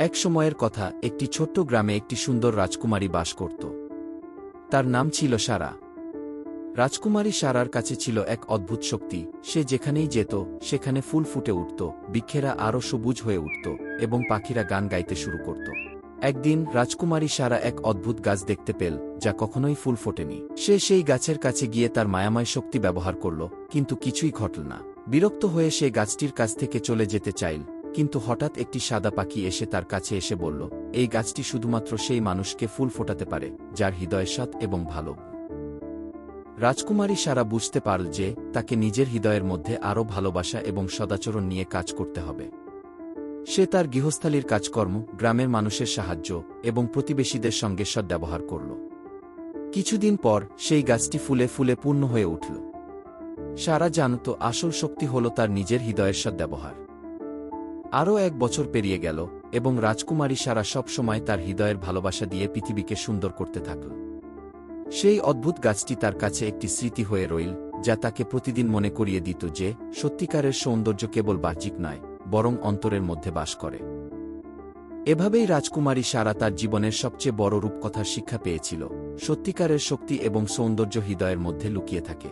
এক সময়ের কথা, একটি ছোট্ট গ্রামে একটি সুন্দর রাজকুমারী বাস করত। তার নাম ছিল সারা। রাজকুমারী সারার কাছে ছিল এক অদ্ভুত শক্তি। সে যেখানেই যেত, সেখানে ফুল ফুটে উঠত, বৃক্ষেরা আরও সবুজ হয়ে উঠত এবং পাখিরা গান গাইতে শুরু করত। একদিন রাজকুমারী সারা এক অদ্ভুত গাছ দেখতে পেল, যা কখনোই ফুল ফোটেনি। সে সেই গাছের কাছে গিয়ে তার মায়াময় শক্তি ব্যবহার করল, কিন্তু কিছুই ঘটল না। বিরক্ত হয়ে সে গাছটির কাছ থেকে চলে যেতে চাইল। কিন্তু হঠাৎ একটি সাদা পাখি এসে তার কাছে এসে বলল, এই গাছটি শুধুমাত্র সেই মানুষকে ফুল ফোটাতে পারে, যার হৃদয় সৎ এবং ভালো। রাজকুমারী সারা বুঝতে পারল যে তাকে নিজের হৃদয়ের মধ্যে আরও ভালোবাসা এবং সদাচরণ নিয়ে কাজ করতে হবে। সে তার গৃহস্থালীর কাজকর্ম, গ্রামের মানুষের সাহায্য এবং প্রতিবেশীদের সঙ্গে সদ্ব্যবহার করল। কিছুদিন পর সেই গাছটি ফুলে ফুলে পূর্ণ হয়ে উঠল। সারা জানত আসল শক্তি হল তার নিজের হৃদয়ের সদ্ব্যবহার। আরও এক বছর পেরিয়ে গেল, এবং রাজকুমারী সারা সব সময় তার হৃদয়ের ভালোবাসা দিয়ে পৃথিবীকে সুন্দর করতে থাকল। সেই অদ্ভুত গাছটি তার কাছে একটি স্মৃতি হয়ে রইল, যা তাকে প্রতিদিন মনে করিয়ে দিত যে, সত্যিকারের সৌন্দর্য কেবল বাহ্যিক নয়, বরং অন্তরের মধ্যে বাস করে। এভাবেই রাজকুমারী সারা তার জীবনের সবচেয়ে বড় রূপকথার শিক্ষা পেয়েছিল, সত্যিকারের শক্তি এবং সৌন্দর্য হৃদয়ের মধ্যে লুকিয়ে থাকে।